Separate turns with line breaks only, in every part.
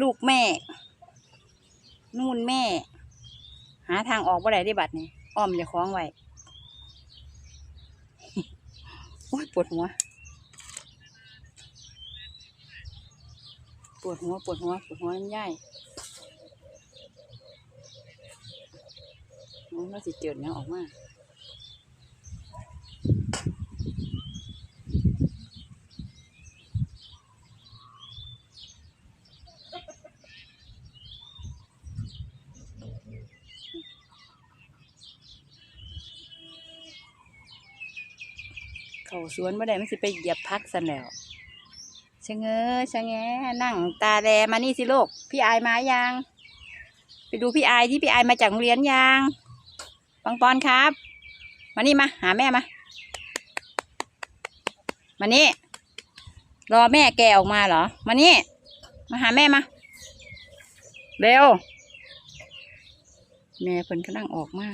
ลูกแม่ นู่นแม่ หาทางออกบ่ได้ได้บัดนี่อ้อมจะคล้องไว้โอ้ยปวดหัว ปวดหัว ปวดหัว ปวดหัวมันย่ายมันก็สิเจิดเนี้ยออกมา เขาสวนบ่ได้มันสิไปเหยียบพักสันแล้วชะเง้อชะแงนั่งตาแลมานี่สิลูกพี่อายมายัง ไปดูพี่อายที่พี่อายมาจากโรงเรียนยังปังปอนครับ มานี่มา หาแม่มา มานี่ รอแม่แกออกมาเหรอ มานี่ มาหาแม่มา เร็ว แม่เพิ่นกำลังออกมา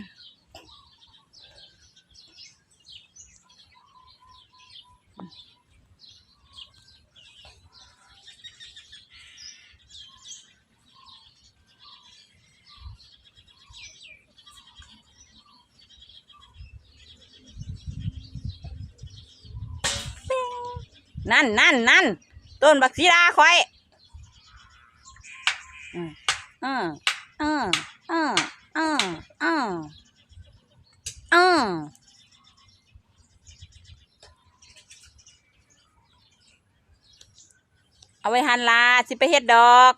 นั่นนั่นนั่นต้นบักสีดาคอยอืมอืมอืมอืมอืมอืมอืเอาไว้หันลาสิไปเฮ็ดดอก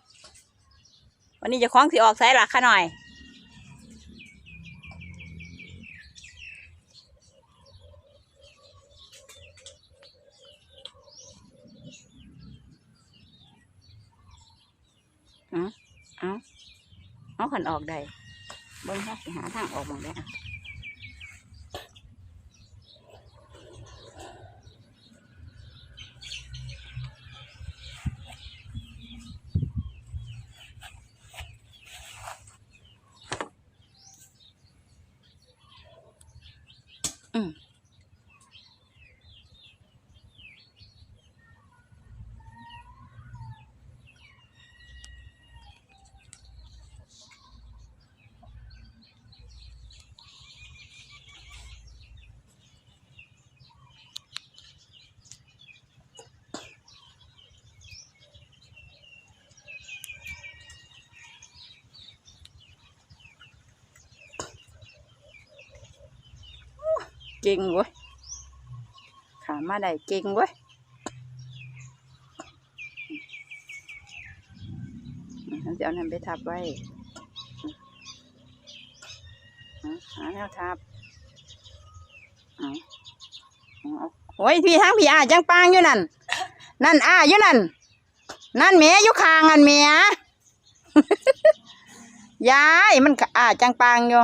วันนี้จะคล้องสิออกไซหลักค่ะหน่อย เอาเอาเอาขันออกได้เบิ้งค่ะสิหาทางออกหมองได้อืม เก่งเว้ยขามาได้เก่งเว้ยเราจะเอานำไปทับไว้หาแนวทับอาเอโอ้ยพี่ทั้งพี่อาจังปางอยู่นั่น นั่นอาอยู่นั่น นั่นเมียอยู่คางอันเมียยายมันอาจังปางอยู่